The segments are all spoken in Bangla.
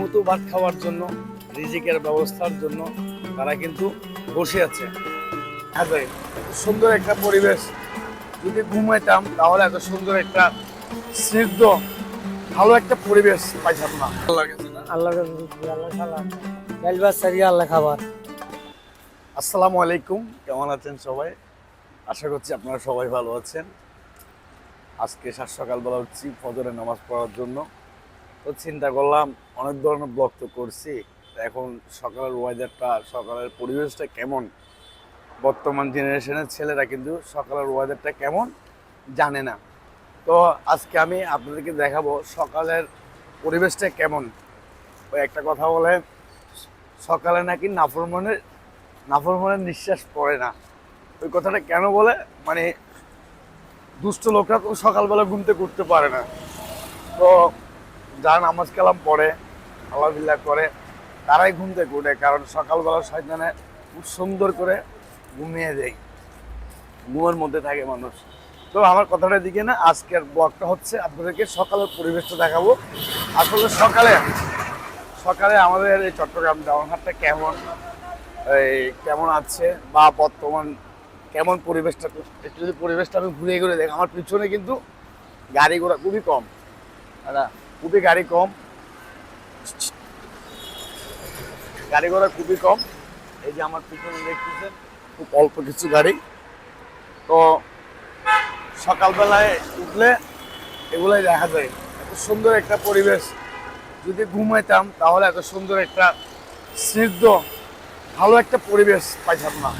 মতো ভাত খাওয়ার জন্য রিজিকের ব্যবস্থার জন্য তারা কিন্তু বসে আছে। সুন্দর একটা পরিবেশ। যদি ঘুমাইতাম তাহলে এত সুন্দর একটা স্নিগ্ধ ভালো একটা পরিবেশ পাইতাম না। আল্লাহ আল্লাহ আল্লাহ খাবার। আসসালামু আলাইকুম কেমন আছেন সবাই? আশা করছি আপনারা সবাই ভালো আছেন। আজকে সাত সকালবেলা উঠছি ফজরের নামাজ পড়ার জন্য। তো চিন্তা করলাম অনেক ধরনের ব্লগ তো করছি। এখন সকালের ওয়েদারটা সকালের পরিবেশটা কেমন? বর্তমান জেনারেশনের ছেলেরা কিন্তু সকালের ওয়েদারটা কেমন জানে না। তো আজকে আমি আপনাদেরকে দেখাবো সকালের পরিবেশটা কেমন। ওই একটা কথা বলে, সকালে নাকি নাফরমানের নাফরমানের নিঃশ্বাস পড়ে না। ওই কথাটা কেন বলে? মানে দুষ্ট লোকরা তো সকালবেলা ঘুমতে করতে পারে না। তো যারা নামাজ কালাম পড়ে আল্লাহ করে, তারাই ঘুম থেকে উঠে, কারণ সকালবেলা শয়তানে খুব সুন্দর করে ঘুমিয়ে দেয়। ঘুমের মধ্যে থাকে মানুষ। তো আমার কথাটা দিকে না, আজকের ব্লগটা হচ্ছে আপনাদেরকে সকালের পরিবেশটা দেখাবো। আসলে সকালে সকালে আমাদের এই চট্টগ্রাম ডাউনহাটটা কেমন, এই কেমন আছে, বা বর্তমান কেমন পরিবেশটা, একটু যদি পরিবেশটা আমি ঘুরে ঘুরে দেখি, আমার পিছনে কিন্তু গাড়ি ঘোড়া খুবই কম। দাদা খুবই গাড়ি কম। গাড়ি ঘোড়া খুবই কম। এই যে আমার পিছনে দেখতেছেন, খুব অল্প কিছু গাড়ি। তো সকালবেলায় উঠলে এগুলাই দেখা যায়। এত সুন্দর একটা পরিবেশ। যদি ঘুমাইতাম, তাহলে এত সুন্দর একটা স্নিগ্ধ, ভালো একটা পরিবেশ পাইতাম না।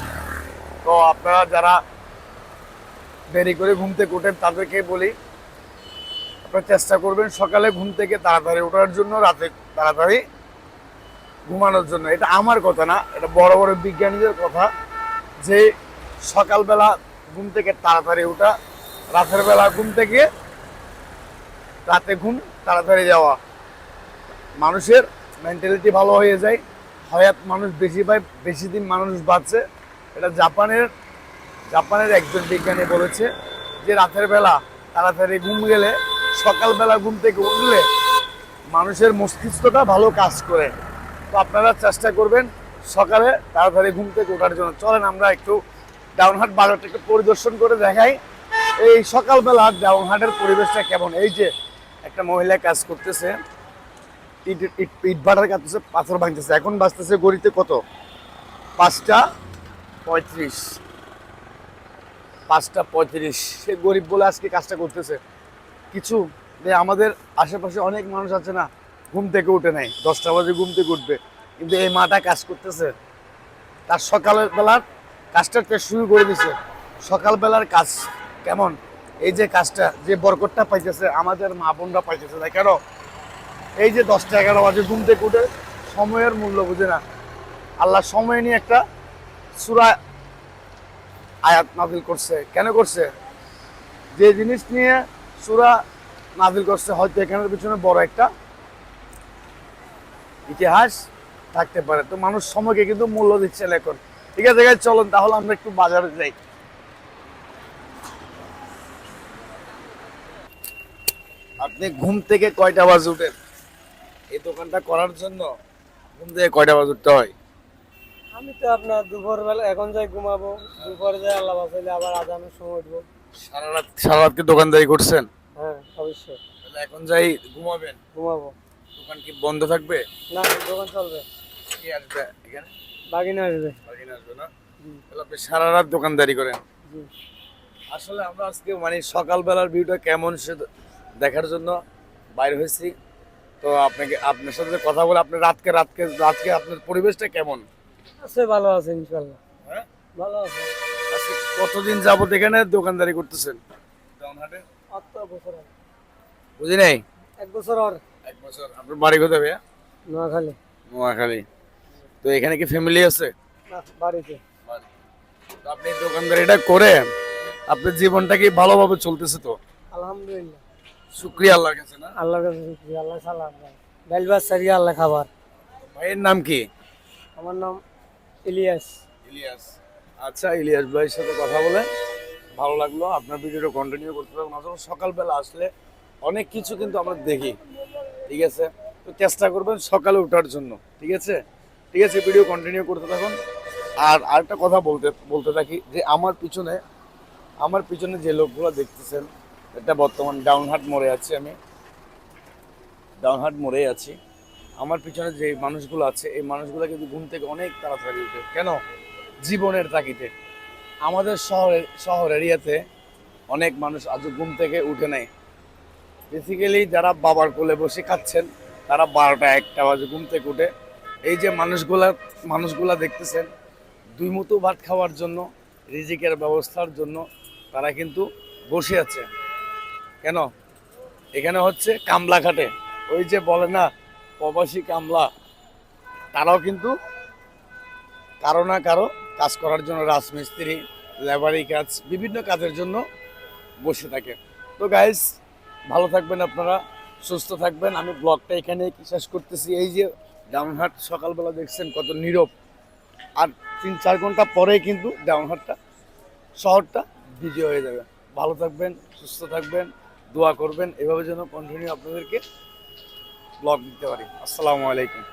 তো আপনারা যারা দেরি করে ঘুম থেকে ওঠেন তাদেরকে বলি আপনারা চেষ্টা করবেন সকালে ঘুম থেকে তাড়াতাড়ি ওঠার জন্য, রাতে তাড়াতাড়ি ঘুমানোর জন্য। এটা আমার কথা না, এটা বড় বড় বিজ্ঞানীদের কথা যে সকালবেলা ঘুম থেকে তাড়াতাড়ি ওঠা, রাতের বেলা ঘুম থেকে রাতে ঘুম তাড়াতাড়ি যাওয়া। মানুষের মেন্টালিটি ভালো হয়ে যায়, হয়াত মানুষ বেশি পায়, বেশি দিন মানুষ বাঁচে। এটা জাপানের জাপানের একজন বিজ্ঞানী বলেছে যে রাতের বেলা তাড়াতাড়ি ঘুম গেলে সকালবেলা ঘুম থেকে উঠলে মানুষের মস্তিষ্কটা ভালো কাজ করে। তো আপনারা চেষ্টা করবেন সকালে তাড়াতাড়ি ঘুম থেকে ওঠার জন্য। চলেন আমরা একটু ডাউনহাট বাজারটা একটু পরিদর্শন করে দেখাই। এই সকালবেলা ডাউনহাটের পরিবেশটা কেমন? এই যে একটা মহিলা কাজ করতেছে, ইট ইট ভাটার কাটতেছে, পাথর ভাঙতেছে। এখন বাঁচতেছে গড়িতে কত? পাঁচটা পঁয়ত্রিশ। পাঁচটা পঁয়ত্রিশ। সে গরিব বলে আজকে কাজটা করতেছে। কিছু যে আমাদের আশেপাশে অনেক মানুষ আছে না, ঘুম থেকে উঠে নাই। দশটা বাজে ঘুম থেকে উঠবে। কিন্তু এই মাটা কাজ করতেছে। তার সকালের বেলার কাজটা শুরু করে দিছে। সকালবেলার কাজ কেমন? এই যে কাজটা, যে বরকটটা পাইতেছে, আমাদের মা বোনরা পাইতেছে না কেন? এই যে দশটা এগারো বাজে ঘুম থেকে উঠে সময়ের মূল্য বুঝে না। আল্লাহ সময় নিয়ে একটা সুরা আয়াত নাজিল করছে। কেন করছে? যে জিনিস নিয়ে সুরা নাজিল করছে, হয়তো এখানের পিছনে বড় একটা ইতিহাস থাকতে পারে। তো মানুষ সময়কে কিন্তু মূল্য দিচ্ছে এখন ঠিক আছে চলুন তাহলে আমরা একটু বাজারে যাই। আপনি ঘুম থেকে কয়টা বাজে উঠেন? এই দোকানটা করার জন্য ঘুম থেকে কয়টা বাজে উঠতে হয়? আমি তো আপনার দুপুর বেলা এখন যাই ঘুমাবো, দুপুরে যাই আল্লাহ বাসাইলে আবার আজানের সময় উঠবো। সারা রাত সারা রাত কি দোকানদারি করছেন? হ্যাঁ অবশ্যই। তাহলে এখন যাই ঘুমাবেন? ঘুমাবো। দোকান কি বন্ধ থাকবে? না দোকান চলবে। কি আসবে এখানে? বাগিনা আসবে। বাকিন আসবে না? তাহলে আপনি সারা রাত দোকানদারি করেন। আসলে আমরা আজকে মানে সকালবেলার ভিউটা কেমন সে দেখার জন্য বাইরে হয়েছি। তো আপনাকে আপনার সাথে কথা বলে আপনি রাতকে রাতকে রাতকে আপনার পরিবেশটা কেমন? আছে ভালো আছে ইনশাল্লাহ। হ্যাঁ? ভালো আছে। কতদিন যাবত এখানে দোকানদারি করতেছেন? আর। বুঝি নাই? এক বছর আর। এক বছর। আপনার বাড়ি কোথায় ভাইয়া? নোয়াখালী। নোয়াখালী। তো এখানে কি ফ্যামিলি আছে? বাড়িতে। তো আপনি দোকানদারিটা করে আপনার জীবনটা কি ভালোভাবে চলতেছে তো? আলহামদুলিল্লাহ। শুক্রিয়া আল্লাহর কাছে না? আল্লাহর কাছে শুকরিয়া, আল্লাহ সালাম সারিয়া আল্লাহ খাবার। ভাইয়ের নাম কি? আমার নাম ইলিয়াস। ইলিয়াস। আচ্ছা ইলিয়াস ভাইয়ের সাথে কথা বলে ভালো লাগল। আপনার ভিডিওটা কন্টিনিউ করতে থাকুন আসলে সকালবেলা আসলে অনেক কিছু কিন্তু আমরা দেখি, ঠিক আছে? তো চেষ্টা করবেন সকালে ওঠার জন্য, ঠিক আছে? ঠিক আছে, ভিডিও কন্টিনিউ করতে থাকুন। আর আরেকটা কথা বলতে বলতে থাকি যে আমার পিছনে আমার পিছনে যে লোকগুলো দেখতেছেন, এটা বর্তমান ডাউনহাট মোড়ে আছি আমি। ডাউনহাট মোড়ে আছি। আমার পিছনে যে মানুষগুলো আছে, এই মানুষগুলো কিন্তু ঘুম থেকে অনেক তাড়াতাড়ি উঠে। কেন? জীবনের তাকিতে আমাদের শহরের শহর এরিয়াতে অনেক মানুষ আজও ঘুম থেকে উঠে নেয় বেসিক্যালি যারা বাবার কোলে বসে খাচ্ছেন, তারা বারোটা একটা বাজে ঘুম থেকে উঠে। এই যে মানুষগুলা মানুষগুলা দেখতেছেন, দুই মতো ভাত খাওয়ার জন্য, রিজিকের ব্যবস্থার জন্য তারা কিন্তু বসে আছে। কেন? এখানে হচ্ছে কামলা খাটে ওই যে বলে না, প্রবাসী কামলা, তারাও কিন্তু কারও না কারও কাজ করার জন্য রাজমিস্ত্রি, লেবারি কাজ, বিভিন্ন কাজের জন্য বসে থাকে। তো গাইস ভালো থাকবেন আপনারা, সুস্থ থাকবেন। আমি ব্লগটা এখানে শেষ করতেছি, এই যে ডাউনহাট সকালবেলা দেখছেন কত নীরব। আর তিন চার ঘণ্টা পরেই কিন্তু ডাউনহাটটা শহরটা বিজয় হয়ে যাবে। ভালো থাকবেন, সুস্থ থাকবেন, দোয়া করবেন। এভাবে যেন কন্টিনিউ আপনাদেরকে ব্লগ দিতে পারি। আসসালামু আলাইকুম।